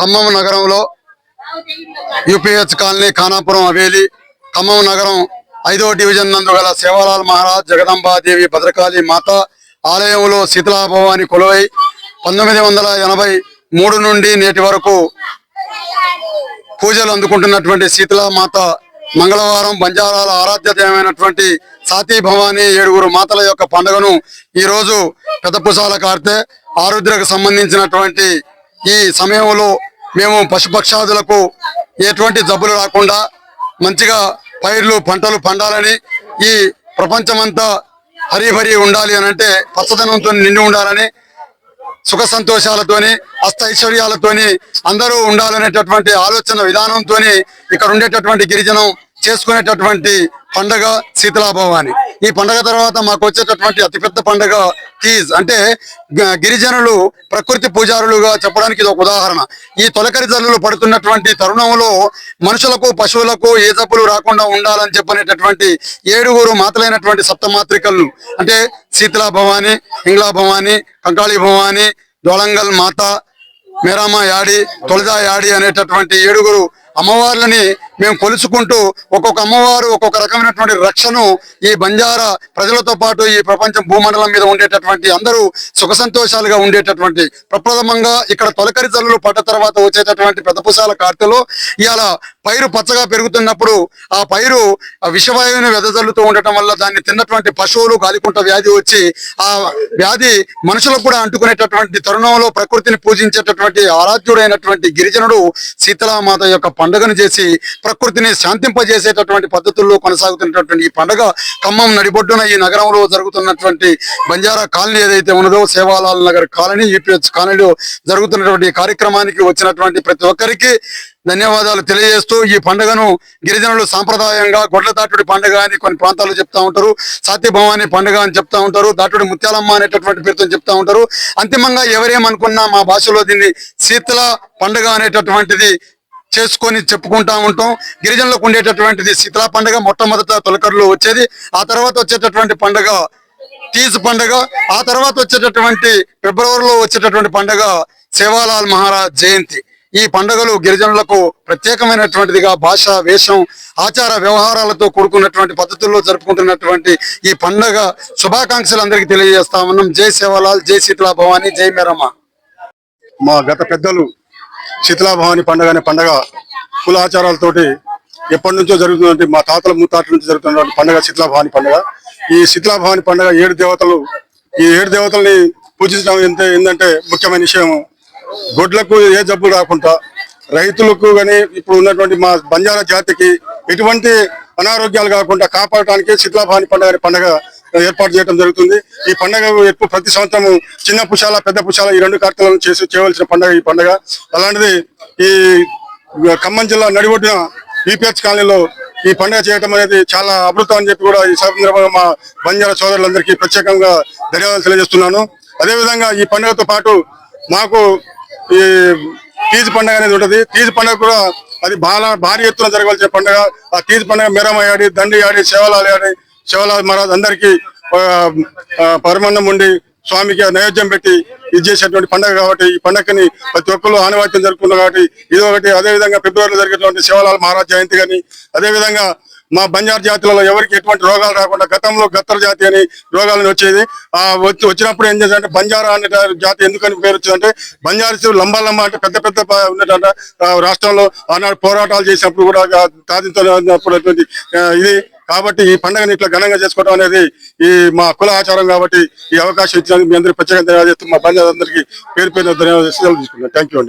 ఖమ్మం నగరంలో UPH colony Khanapuram Haveli Khammam నగరం ఐదవ డివిజన్ నందు గల సేవాలాల్ మహారాజ్ జగదంబాదేవి భద్రకాళి మాత ఆలయంలో శీతలాభవాని కొలువై పంతొమ్మిది వందల ఎనభై మూడు నుండి నేటి వరకు పూజలు అందుకుంటున్నటువంటి శీతలామాత మంగళవారం బంజారాల ఆరాధ్య దైవమైనటువంటి సాతీ భవాని ఏడుగురు మాతల యొక్క పండుగను ఈరోజు రోజు పెద్ద పుసాల కార్తె ఆరుద్రకు సంబంధించినటువంటి ఈ సమయంలో మేము పశుపక్షాదులకు ఎటువంటి జబ్బులు రాకుండా మంచిగా పైర్లు పంటలు పండాలని ఈ ప్రపంచమంతా హరిహరి ఉండాలి అని అంటే పచ్చదనంతో నిండి ఉండాలని సుఖ సంతోషాలతోని అష్టైశ్వర్యాలతోని అందరూ ఉండాలనేటటువంటి ఆలోచన విధానంతోని ఇక్కడ ఉండేటటువంటి గిరిజనం చేసుకునేటటువంటి పండగ శీతలాభవాని. ఈ పండగ తర్వాత మాకు వచ్చేటటువంటి అతిపెద్ద పండగ తీజ్. అంటే గిరిజనులు ప్రకృతి పూజారులుగా చెప్పడానికి ఇది ఒక ఉదాహరణ. ఈ తొలకరి జల్లులు పడుతున్నటువంటి తరుణంలో మనుషులకు పశువులకు ఏ జబ్బులు రాకుండా ఉండాలని చెప్పనేటటువంటి ఏడుగురు మాతలైనటువంటి సప్తమాత్రికలను అంటే శీతలా భవాని ఇంగ్లా భవాని కంకాళి భవాని దొళంగల్ మాత మేరామ యాడి తొలజా యాడి అనేటటువంటి ఏడుగురు అమ్మవార్లని మేము కొలుచుకుంటూ ఒక్కొక్క అమ్మవారు ఒక్కొక్క రకమైనటువంటి రక్షను ఈ బంజారా ప్రజలతో పాటు ఈ ప్రపంచం భూమండలం మీద ఉండేటటువంటి అందరూ సుఖ సంతోషాలుగా ఉండేటటువంటి ప్రప్రథమంగా ఇక్కడ తొలకరి జల్లులు పడ్డ తర్వాత వచ్చేటటువంటి పెద్దపుసాల కార్తెలో. ఇవాళ పైరు పచ్చగా పెరుగుతున్నప్పుడు ఆ పైరు ఆ విషవాయువుని వెదజల్లుతూ ఉండటం వల్ల దాన్ని తిన్నటువంటి పశువులు గాలికుంట వ్యాధి వచ్చి ఆ వ్యాధి మనుషులకు కూడా అంటుకునేటటువంటి తరుణంలో ప్రకృతిని పూజించేటటువంటి ఆరాధ్యుడైనటువంటి గిరిజనుడు సీతలామాత యొక్క పండుగను చేసి ప్రకృతిని శాంతింపజేసేటటువంటి పద్ధతుల్లో కొనసాగుతున్నటువంటి ఈ పండుగ ఖమ్మం నడిబొడ్డున ఈ నగరంలో జరుగుతున్నటువంటి బంజారా కాలనీ ఏదైతే ఉన్నదో సేవాలాల్ నగర్ కాలనీ యూపీహెచ్ కాలనీలో జరుగుతున్నటువంటి కార్యక్రమానికి వచ్చినటువంటి ప్రతి ఒక్కరికి ధన్యవాదాలు తెలియజేస్తూ ఈ పండుగను గిరిజనులు సాంప్రదాయంగా గొడ్ల దాటుడి పండుగ అని కొన్ని ప్రాంతాల్లో చెప్తా ఉంటారు. సత్యభవాని పండుగ అని చెప్తా ఉంటారు. దాటుడి ముత్యాలమ్మ అనేటటువంటి పేరుతో చెప్తా ఉంటారు. అంతిమంగా ఎవరేమనుకున్నా మా భాషలో దీన్ని శీతల పండుగ అనేటటువంటిది చేసుకొని చెప్పుకుంటా ఉంటాం. గిరిజనులకు ఉండేటటువంటిది శీతల పండుగ మొట్టమొదట తొలకరులో వచ్చేది. ఆ తర్వాత వచ్చేటటువంటి పండుగ తీజ్ పండుగ ఆ తర్వాత వచ్చేటటువంటి ఫిబ్రవరిలో వచ్చేటటువంటి పండుగ సేవాలాల్ మహారాజ్ జయంతి. ఈ పండుగలు గిరిజనులకు ప్రత్యేకమైనటువంటిదిగా భాష వేషం ఆచార వ్యవహారాలతో కూడుకున్నటువంటి పద్ధతుల్లో జరుపుకుంటున్నటువంటి ఈ పండుగ శుభాకాంక్షలు అందరికీ తెలియజేస్తా ఉన్నాం జై సేవలాల్ జై శీతలా భవాని జై మేరమ్మ. మా గత పెద్దలు శీతలా భవాని పండుగ అనే పండుగ కుల ఆచారాలతోటి ఎప్పటి నుంచో జరుగుతున్నటువంటి మా తాతల ముత్తాతల నుంచి జరుగుతున్నటువంటి పండుగ శీతలా భవాని పండుగ. ఈ శీతలా భవాని పండుగ ఏడు దేవతలు ఈ ఏడు దేవతల్ని పూజించడం ఎంత ఏంటంటే ముఖ్యమైన విషయం గొడ్లకు ఏ జబ్బు రాకుండా రైతులకు కానీ ఇప్పుడు ఉన్నటువంటి మా బంజారా జాతికి ఎటువంటి అనారోగ్యాలు కాకుండా కాపాడటానికి శిథిలాభాని పండుగ పండుగ ఏర్పాటు చేయడం జరుగుతుంది. ఈ పండుగ ఎప్పుడు ప్రతి సంవత్సరం చిన్న పుషాల పెద్ద పుషాల ఈ రెండు కార్తెలను చేసి చేయవలసిన పండుగ ఈ పండుగ. అలాంటిది ఈ ఖమ్మం జిల్లా నడిబొడ్డిన ఈపీహెచ్ కాలనీలో ఈ పండుగ చేయడం అనేది చాలా అమృతం అని చెప్పి కూడా ఈ సందర్భంగా మా బంజారా సోదరులందరికీ ప్రత్యేకంగా ధన్యవాదాలు తెలియజేస్తున్నాను. అదేవిధంగా ఈ పండుగతో పాటు మాకు ఈ తీజ్ పండుగ అనేది ఉంటది. తీజ్ పండుగ కూడా అది బాగా భారీ ఎత్తున జరగవలసిన పండుగ. ఆ తీజ్ పండుగ మెరమ దండి ఆడి శివలాలి ఆడి శివలాల్ మహారాజ్ అందరికీ పరమన్నం ఉండి స్వామికి నైవేద్యం పెట్టి ఇది చేసేటువంటి పండుగ కాబట్టి ఈ పండుగని ప్రతి ఒక్కరు ఆనవాత్యం జరుపుకున్నారు కాబట్టి ఇది ఒకటి. అదే విధంగా ఫిబ్రవరిలో జరిగేటువంటి శివలాల్ మహారాజ్ జయంతి కానీ అదే విధంగా మా బంజారు జాతులలో ఎవరికి ఎటువంటి రోగాలు రాకుండా గతంలో గత్తర జాతి అని రోగాలని వచ్చేది. ఆ వచ్చి వచ్చినప్పుడు ఏం చేశారంటే బంజారా అనే జాతి ఎందుకని పేరు వచ్చిందంటే బంజారు లంబా లంబా అంటే పెద్ద పెద్ద ఉన్నటువంటి రాష్ట్రంలో ఆనాడు పోరాటాలు చేసినప్పుడు కూడా సాధించినప్పుడు ఇది. కాబట్టి ఈ పండుగని ఇట్లా ఘనంగా చేసుకోవడం అనేది ఈ మా కుల ఆచారం కాబట్టి ఈ అవకాశం ఇచ్చినందుకు మీ అందరికీ ప్రత్యేకంగా ధన్యవాదాలు మా బంధువులందరికీ పేరు పేరు ధన్యవాదాలు తీసుకున్నాను థ్యాంక్ యూ అండి.